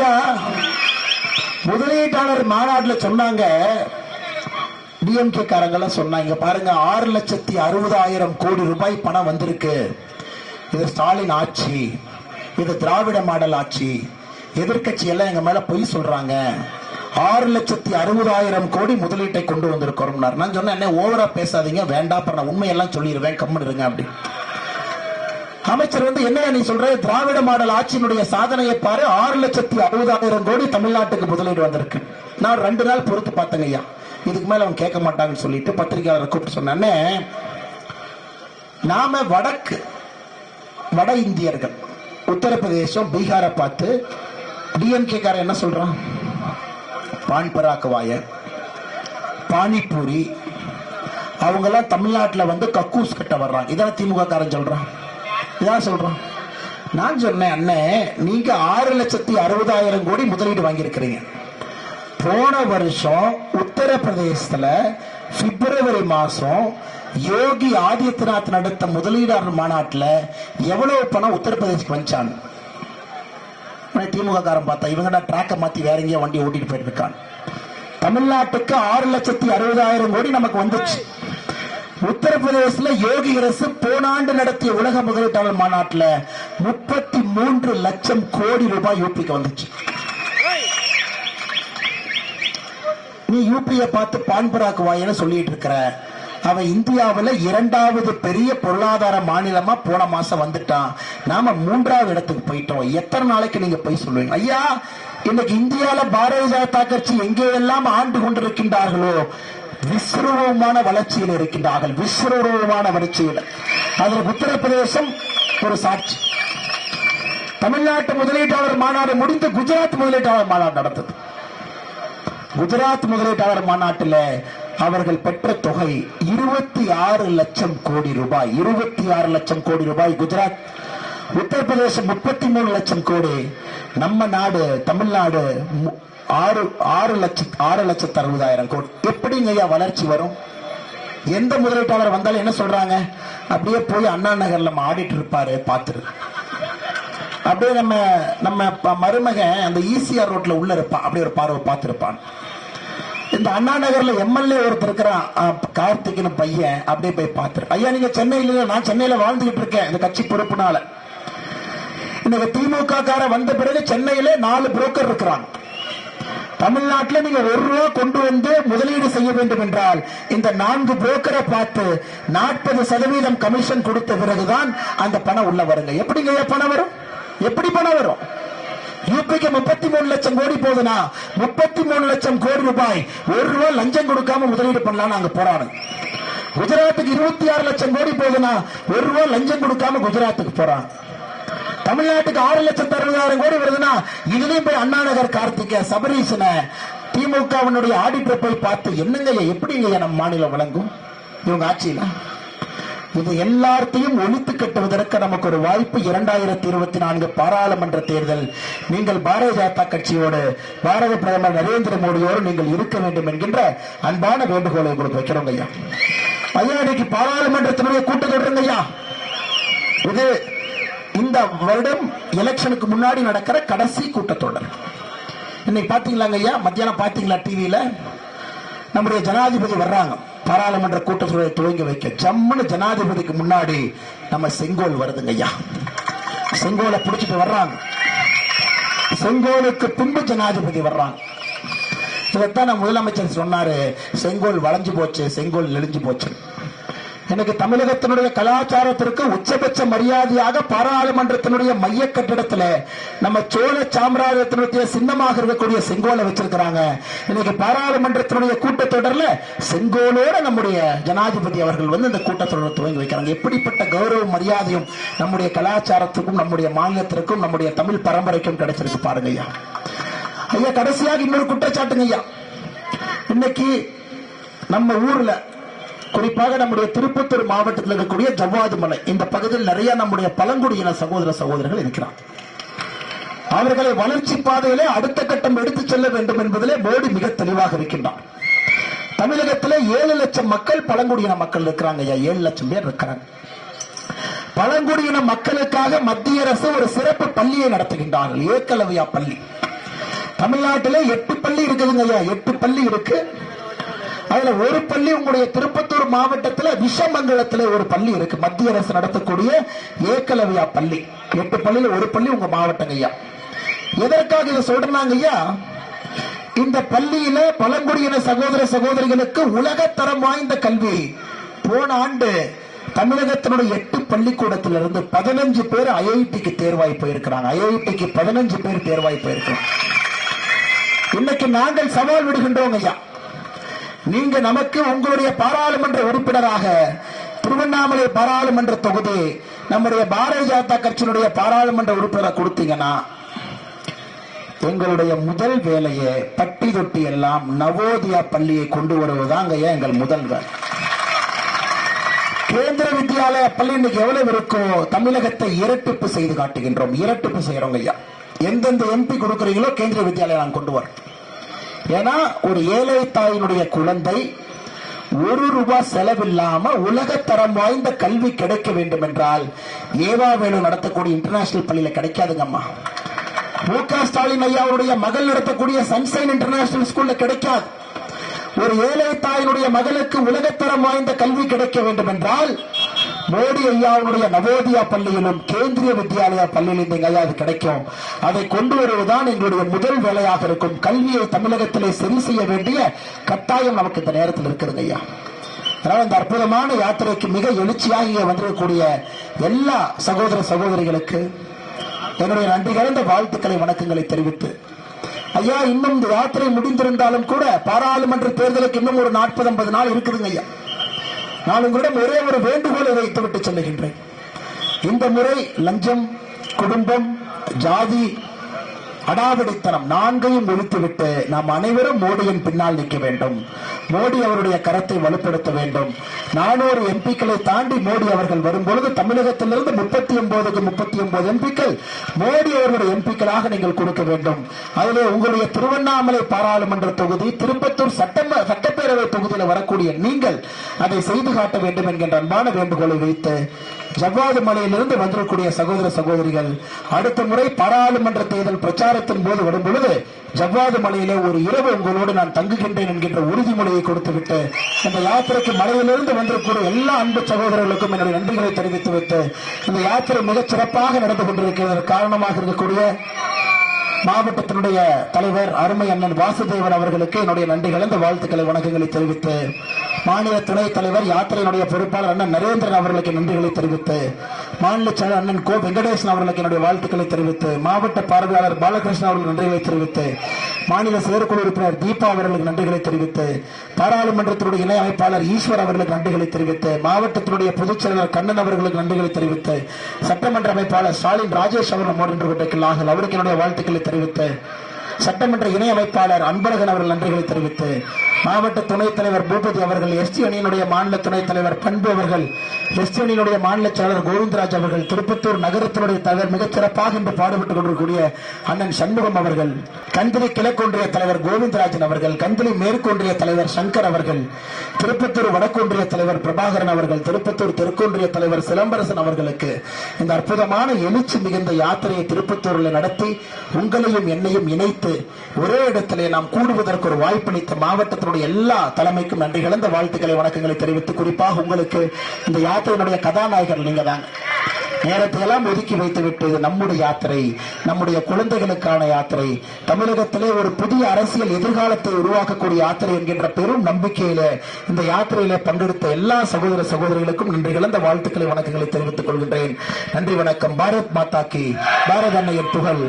ஐயா முதலீட்டாளர் மாநாட்டில் சொன்னாங்க. டிஎம்கே காரங்கெல்லாம் சொன்னாங்க பாருங்க ஆறு லட்சத்தி அறுபதாயிரம் கோடி ரூபாய் பணம் வந்திருக்கு. இது ஸ்டாலின் ஆட்சி இது திராவிட மாடல் ஆட்சி. எதிர்க்கட்சி எல்லாம் எங்க மேல பொய் சொல்றாங்க. ஆறு லட்சத்தி அறுபதாயிரம் கோடி முதலீட்டை கொண்டு வந்திருக்கிறோம் நான் சொன்னேன் என்ன ஓவரா பேசாதீங்க வேண்டாம் நான் உண்மையெல்லாம் சொல்லிடுவேன் கம்மன் இருங்க அப்படி. அமைச்சர் வந்து என்ன நீ சொல்ற? திராவிட மாடல் ஆட்சியினுடைய சாதனையை பாரு. ஆறு லட்சத்தி அறுபதாயிரம் கோடி தமிழ்நாட்டுக்கு முதலீடு வந்திருக்கு. நான் ரெண்டு நாள் பொறுத்து பார்த்தேங்க ஐயா. இதுக்கு மேல அவன் கேட்க மாட்டாங்கன்னு சொல்லிட்டு பத்திரிகையாளரை கூப்பிட்டு சொன்னே நாம வடக்கு வட இந்தியர்கள் உத்தரப்பிரதேசம் பீகாரை பார்த்து டிஎம்கே கார என்ன சொல்றான்? பான் பராக் வாய பானிபூரி அவங்கெல்லாம் தமிழ்நாட்டில் வந்து கக்கூஸ் கட்ட வர்றாங்க இதெல்லாம் திமுக காரன் சொல்றான். இதான் சொல்றான் நான் சொன்னேன் அண்ணே நீங்க ஆறு லட்சத்தி அறுபதாயிரம் கோடி முதலீடு வாங்கியிருக்கிறீங்க. போன வருஷம் உத்தரப்பிரதேசத்துல பிப்ரவரி மாசம் யோகி ஆதித்யநாத் நடத்த முதலீடாளர் மாநாட்டில் எவ்வளவு பணம் உத்தரப்பிரதேசக்கு வந்துச்சான் திமுக காரன் பார்த்தா இவங்க ட்ராக்கை மாத்தி வேற எங்கேயோ வண்டி ஓட்டிட்டு போயிருக்கான் தமிழ்நாட்டுக்கு ஆறு லட்சத்தி அறுபதாயிரம் கோடி நமக்கு வந்துச்சு. உத்தரப்பிரதேசல யோகி அரசு போன ஆண்டு நடத்திய உலக முதலீட்டாளர் மாநாட்டுல முப்பத்தி மூன்று லட்சம் கோடி ரூபாய் யூபிக்கு வந்துச்சு. நீ யூபியை பார்த்து பான்பராக்கு வாயின்னு சொல்லிட்டு இருக்கிற அவன் இந்தியாவுல இரண்டாவது பெரிய பொருளாதார மாநிலமா போன மாசம் வந்துட்டான். நாம மூன்றாவது இடத்துக்கு போயிட்டோம். எத்தனை நாளைக்கு நீங்க போய் சொல்லுவீங்க? ஐயா இன்னைக்கு இந்தியால பாரதிய ஜனதா கட்சி எங்கேயெல்லாம் ஆண்டு கொண்டிருக்கின்றார்களோ விஸ்வரூபமான வளர்ச்சியில் இருக்கின்றார்கள். விஸ்வரூபமான வளர்ச்சியில். அதற்கு உத்தரப்பிரதேசம் ஒரு சாட்சி. தமிழ்நாட்டு முதலீட்டாளர் மாநாடு முடிந்து குஜராத் முதலீட்டாளர் மாநாடு நடந்தது. குஜராத் முதலீட்டாளர் மாநாட்டில் அவர்கள் பெற்ற தொகை இருபத்தி ஆறு லட்சம் கோடி ரூபாய். இருபத்தி ஆறு லட்சம் கோடி ரூபாய் குஜராத். உத்தரப்பிரதேசம் முப்பத்தி மூணு லட்சம் கோடி. நம்ம நாடு தமிழ்நாடு ஆறு ஆறு லட்சம் ஆறு லட்சத்து அறுபதாயிரம் கோடி. எப்படிங்க ஐயா வளர்ச்சி வரும்? எந்த முதலீட்டாளர் வந்தாலும் என்ன சொல்றாங்க? அப்படியே போய் அண்ணா நகர்ல நம்ம ஆடிட்டு இருப்பாரு பாத்துரு அப்படியே நம்ம நம்ம ப- மருமகன் அந்த ஈசிஆர் ரோட்ல உள்ள இருப்பான் அப்படியே ஒரு பார்வை பார்த்திருப்பான். இந்த அண்ணா நகர்ல எம்எல்ஏ ஒருத்தர் இருக்கிறான் அஹ், கார்த்திக்னு பையன் அப்படியே போய் பார்த்துரு. ஐயா நீங்க சென்னையில நான் சென்னையில வாழ்ந்துகிட்டு இருக்கேன் இந்த கட்சி பொறுப்புனால. இன்னைக்கு திமுக கார வந்த பிறகு சென்னையில நாலு புரோக்கர் இருக்கிறாங்க தமிழ்நாட்டில் நீங்க ஒரு ரூபா கொண்டு வந்து முதலீடு செய்ய வேண்டும் என்றால் இந்த நான்கு புரோக்கரை பார்த்து நாற்பது சதவீதம் கமிஷன் கொடுத்த பிறகுதான் அந்த பணம் உள்ள வருங்க. எப்படிங்க பணம் வரும்? எப்படி பணம் வரும்? யூபிக்கு முப்பத்தி மூணு லட்சம் கோடி போகுதுன்னா முப்பத்தி மூணு லட்சம் கோடி ரூபாய் ஒரு ரூபாய் லஞ்சம் கொடுக்காம முதலீடு பண்ணலாம் அங்க போறாங்க. குஜராத்துக்கு இருபத்தி ஆறு லட்சம் கோடி போகுதுன்னா ஒரு ரூபாய் லஞ்சம் கொடுக்காம குஜராத்துக்கு போறான் தமிழ்நாட்டுக்கு ஆறு லட்சத்து அறுபதாயிரம் கோடி வருதுன்னா இதுலயும் போய் அண்ணாநகர் கார்த்திகே கார்த்திக சபரீசனை திமுகவினுடைய ஆடிட்டர் போய் பார்த்து என்னங்க எப்படி எப்படிங்க நம்ம மாநிலம் வழங்கும் இவங்க ஆட்சியில? இது எல்லாத்தையும் ஒழித்து கட்டுவதற்கு நமக்கு ஒரு வாய்ப்பு. இரண்டாயிரத்தி இருபத்தி நான்கு பாராளுமன்ற தேர்தல். நீங்கள் பாரதிய ஜனதா கட்சியோடு பாரத பிரதமர் நரேந்திர மோடியோடு நீங்கள் இருக்க வேண்டும் என்கின்ற அன்பான வேண்டுகோளை உங்களுக்கு வைக்கிறோங்க ஐயா. ஐயா இன்னைக்கு பாராளுமன்றத்தினுடைய கூட்டத்தொடருங்க ஐயா. இது இந்த வருடம் எலெக்ஷனுக்கு முன்னாடி நடக்கிற கடைசி கூட்டத்தொடர். இன்னைக்கு பார்த்தீங்களாங்க ஐயா? மத்தியானம் பார்த்தீங்களா டிவியில நம்முடைய ஜனாதிபதி வர்றாங்க. பாராளுமன்ற கூட்டத்தொடரை துவங்கி வைக்க. ஜம்முன்னு ஜனாதிபதிக்கு முன்னாடி நம்ம செங்கோல் வருதுங்க ஐயா. செங்கோலை பிடிச்சிட்டு வர்றாங்க. செங்கோலுக்கு பின்பு ஜனாதிபதி வர்றாங்க. இதைத்தான் நம்ம முதலமைச்சர் சொன்னாரு. செங்கோல் வளைஞ்சு போச்சு செங்கோல் நெளிஞ்சு போச்சு எனக்கு தமிழகத்தினுடைய கலாச்சாரத்திற்கு உச்சபட்ச மரியாதையாக பாராளுமன்றத்தினுடைய மைய கட்டிடத்துல நம்ம சோழ சாம்ராஜ்யத்தினுடைய சின்னமாக இருக்கக்கூடிய செங்கோலை வச்சிருக்கிறாங்க. இன்னைக்கு பாராளுமன்றத்தினுடைய கூட்டத்தொடர்ல செங்கோலோட நம்முடைய ஜனாதிபதி அவர்கள் வந்து இந்த கூட்டத்தொடரை துவங்கி வைக்கிறாங்க. எப்படிப்பட்ட கௌரவ மரியாதையும் நம்முடைய கலாச்சாரத்துக்கும் நம்முடைய மாநிலத்திற்கும் நம்முடைய தமிழ் பரம்பரைக்கும் கிடைச்சிருக்கு பாருங்க ஐயா. ஐயா கடைசியாக இன்னொரு குற்றச்சாட்டுங்க ஐயா. இன்னைக்கு நம்ம ஊர்ல குறிப்பாக நம்முடைய திருப்பத்தூர் மாவட்டத்தில் இருக்கக்கூடிய ஜவ்வாது மலை. இந்த பகுதியில் நிறைய நம்முடைய பழங்குடியின சகோதர சகோதரர்கள் இருக்கிறார். அவர்களை வளர்ச்சி பாதையிலே அடுத்த கட்டம் எடுத்துச் செல்ல வேண்டும் என்பதிலே மோடி மிக தெளிவாக இருக்கின்றார். தமிழகத்திலே ஏழு லட்சம் மக்கள் பழங்குடியின மக்கள் இருக்கிறாங்க ஐயா. ஏழு லட்சம் பேர் இருக்கிறாங்க. பழங்குடியின மக்களுக்காக மத்திய அரசு ஒரு சிறப்பு பள்ளியை நடத்துகின்றார்கள். ஏக்கலவையா பள்ளி. தமிழ்நாட்டிலே எட்டு பள்ளி இருக்குதுங்க ஐயா. எட்டு பள்ளி இருக்கு. அதுல ஒரு பள்ளி உங்களுடைய திருப்பத்தூர் மாவட்டத்துல விஷமங்கலத்துல ஒரு பள்ளி இருக்கு. மத்திய அரசு நடத்தக்கூடிய ஏக்கலவியா பள்ளி. எட்டு பள்ளியில ஒரு பள்ளி உங்க மாவட்டங்க ஐயா. எதற்காக இதை சொல்றாங்க ஐயா? இந்த பள்ளியில பழங்குடியின சகோதர சகோதரிகளுக்கு உலகத்தரம் வாய்ந்த கல்வி. போன ஆண்டு தமிழகத்தினுடைய எட்டு பள்ளிக்கூடத்திலிருந்து பதினஞ்சு பேர் ஐஐடிக்கு தேர்வாய் போயிருக்கிறாங்க. ஐஐடிக்கு பதினஞ்சு பேர் தேர்வாய் போயிருக்கிறாங்க. இன்னைக்கு நாங்கள் சவால் விடுகின்றோம் ஐயா. நீங்க நமக்கு உங்களுடைய பாராளுமன்ற உறுப்பினராக திருவண்ணாமலை பாராளுமன்ற தொகுதி நம்முடைய பாரதிய ஜனதா கட்சியினுடைய பாராளுமன்ற உறுப்பினரை கொடுத்தீங்கன்னா எங்களுடைய முதல் வேலையை பட்டி தொட்டி எல்லாம் நவோதயா பள்ளியை கொண்டு வருவதாங்க ஐயா எங்கள் முதல் வேலை? கேந்திர வித்யாலய பள்ளி இன்னைக்கு எவ்வளவு இருக்கோ தமிழகத்தை இரட்டிப்பு செய்து காட்டுகின்றோம். இரட்டிப்பு செய்யறோங்க ஐயா. எந்தெந்த எம்பி கொடுக்குறீங்களோ கேந்திர வித்யாலயம் நான் கொண்டு வரோம் ஏன்னா ஒரு ஏழை தாயினுடைய குழந்தை ஒரு ரூபாய் செலவில்லாம உலகத்தரம் வாய்ந்த கல்வி கிடைக்க வேண்டும் என்றால் ஏவா வேணு நடத்தக்கூடிய இன்டர்நேஷனல் பள்ளியில கிடைக்காதுங்கம்மா. மு க ஸ்டாலின் ஐயாவுடைய மகள் நடத்தக்கூடிய சன்சைன் இன்டர்நேஷனல் ஸ்கூல்ல கிடைக்காது. ஒரு ஏழை தாயினுடைய மகளுக்கு உலகத்தரம் வாய்ந்த கல்வி கிடைக்க வேண்டும் என்றால் மோடி ஐயாவுடைய நவோதயா பள்ளியிலும் கேந்திரிய வித்யாலயா பள்ளியிலும் இந்த ஐயா அது கிடைக்கும். அதை கொண்டு வருவதுதான் எங்களுடைய முதல் வேலையாக இருக்கும். கல்வியை தமிழகத்திலே சரி செய்ய வேண்டிய கட்டாயம் நமக்கு இந்த நேரத்தில் இருக்கிறது ஐயா. அதனால இந்த அற்புதமான யாத்திரைக்கு மிக எழுச்சியாக இங்கே வந்திருக்கக்கூடிய எல்லா சகோதர சகோதரிகளுக்கு என்னுடைய நன்றி கலந்த வாழ்த்துக்களை வணக்கங்களை தெரிவித்து ஐயா இன்னும் இந்த யாத்திரை முடிந்திருந்தாலும் கூட பாராளுமன்ற தேர்தலுக்கு இன்னும் ஒரு நாற்பது ஐம்பது நாள் இருக்குதுங்க ஐயா. நான் உங்களிடம் ஒரே ஒரு வேண்டுகோளை வைத்துவிட்டு சொல்லுகின்றேன். இந்த முறை லஞ்சம் குடும்பம் ஜாதி அடாவடித்தனம் நான்கையும் ஒழித்துவிட்டு நாம் அனைவரும் மோடியின் பின்னால் நிற்க வேண்டும். மோடி அவருடைய கரத்தை வலுப்படுத்த வேண்டும். நானூறு எம்பிக்களை தாண்டி மோடி அவர்கள் வரும்பொழுது தமிழகத்திலிருந்து முப்பத்தி ஒன்பதுக்கு முப்பத்தி ஒன்பது எம்பிக்கள் மோடி அவர்களுடைய எம்பிக்களாக நீங்கள் கொடுக்க வேண்டும். அதிலே உங்களுடைய திருவண்ணாமலை பாராளுமன்ற தொகுதி திருப்பத்தூர் சட்டம சட்டப்பேரவை தொகுதியில் வரக்கூடிய நீங்கள் அதை செய்து காட்ட வேண்டும் என்கின்ற அன்பான வேண்டுகோளை வைத்து ஜவ்வாது மலையிலிருந்து வந்திருக்கூடிய சகோதர சகோதரிகள் அடுத்த முறை பாராளுமன்ற தேர்தல் பிரச்சாரம் பிரச்சாரத்தின் போது வரும் பொழுது ஜவ்வாது மலையிலே ஒரு இரவு உங்களோடு நான் தங்குகின்றேன் என்கின்ற உறுதிமொழியை கொடுத்துவிட்டு இந்த யாத்திரைக்கு மலையிலிருந்து வந்திருக்கிற எல்லா அன்பு சகோதரர்களுக்கும் என்னுடைய நன்றிகளை தெரிவித்து விட்டு இந்த யாத்திரை மிகச் சிறப்பாக நடந்து கொண்டிருக்கிறது காரணமாக இருக்கக்கூடிய மாவட்டத்தினுடைய தலைவர் அருமை அண்ணன் வாசுதேவன் அவர்களுக்கு என்னுடைய நன்றிகள் இந்த வாழ்த்துக்களை வணக்கங்களை தெரிவித்து மாநில துணைத் தலைவர் யாத்திரையினுடைய பொறுப்பாளர் அண்ணன் நரேந்திரன் அவர்களுக்கு நன்றிகளை தெரிவித்து மாநில செயலர் அண்ணன் கோ வெங்கடேசன் அவர்களுக்கு என்னுடைய வாழ்த்துக்களை தெரிவித்து மாவட்ட பார்வையாளர் பாலகிருஷ்ணன் அவர்களுக்கு நன்றிகளை தெரிவித்து மாநில செயற்குழு உறுப்பினர் தீபா அவர்களுக்கு நன்றிகளை தெரிவித்து பாராளுமன்றத்தினுடைய இணை அமைப்பாளர் ஈஸ்வர் அவர்களுக்கு நன்றிகளை தெரிவித்து மாவட்டத்தினுடைய பொதுச் செயலர் கண்ணன் அவர்களுக்கு நன்றிகளை தெரிவித்து சட்டமன்ற அமைப்பாளர் ஸ்டாலின் ராஜேஷ் அவர்கள் மோடி கொண்டிருக்கிறார்கள் அவருக்கு என்னுடைய வாழ்த்துக்களை தெரிவித்து சட்டமன்ற இணை அமைப்பாளர் அன்பழகன் அவர்கள் நன்றிகளை தெரிவித்து மாவட்ட துணைத் தலைவர் பூபதி அவர்கள் எஸ்டி அணியினுடைய மாநில துணைத் தலைவர் பண்பு அவர்கள் எஸ்டி அணியினுடைய மாநில செயலர் கோவிந்தராஜ் அவர்கள் திருப்பத்தூர் நகரத்தினுடைய தலைவர் மிகச் சிறப்பாக இன்று பாடுபட்டுக் கொண்டிருக்கக்கூடிய அண்ணன் சண்முகம் அவர்கள் கந்திரி கிழக்கொன்றிய தலைவர் கோவிந்தராஜன் அவர்கள் கந்திரி மேற்கொன்றிய தலைவர் சங்கர் அவர்கள் திருப்பத்தூர் வடக்கொன்றிய தலைவர் பிரபாகரன் அவர்கள் திருப்பத்தூர் தெற்கொன்றிய தலைவர் சிலம்பரசன் அவர்களுக்கு இந்த அற்புதமான எழுச்சி மிகுந்த யாத்திரையை திருப்பத்தூரில் நடத்தி உங்களையும் என்னையும் இணைத்து வைத்து ஒரே இடத்திலே நாம் கூடுவதற்கு ஒரு வாய்ப்பளித்த மாவட்டத்தினுடைய எல்லா தலைமைக்கும் நன்றி கலந்த வாழ்த்துக்களை வணக்கங்களை தெரிவித்து குறிப்பாக உங்களுக்கு இந்த யாத்திரையினுடைய கதாநாயகர் நீங்க தாங்க. நேரத்தை எல்லாம் ஒதுக்கி வைத்துவிட்டு நம்முடைய யாத்திரை நம்முடைய குழந்தைகளுக்கான யாத்திரை. தமிழகத்திலே ஒரு புதிய அரசியல் எதிர்காலத்தை உருவாக்கக்கூடிய யாத்திரை என்கின்ற பெரும் நம்பிக்கையில இந்த யாத்திரையில பங்கெடுத்த எல்லா சகோதர சகோதரிகளுக்கும் நன்றி கலந்த வாழ்த்துக்களை வணக்கங்களை தெரிவித்துக் கொள்கின்றேன். நன்றி வணக்கம். பாரத் மாதா பாரத் அன்னையின் புகழ்.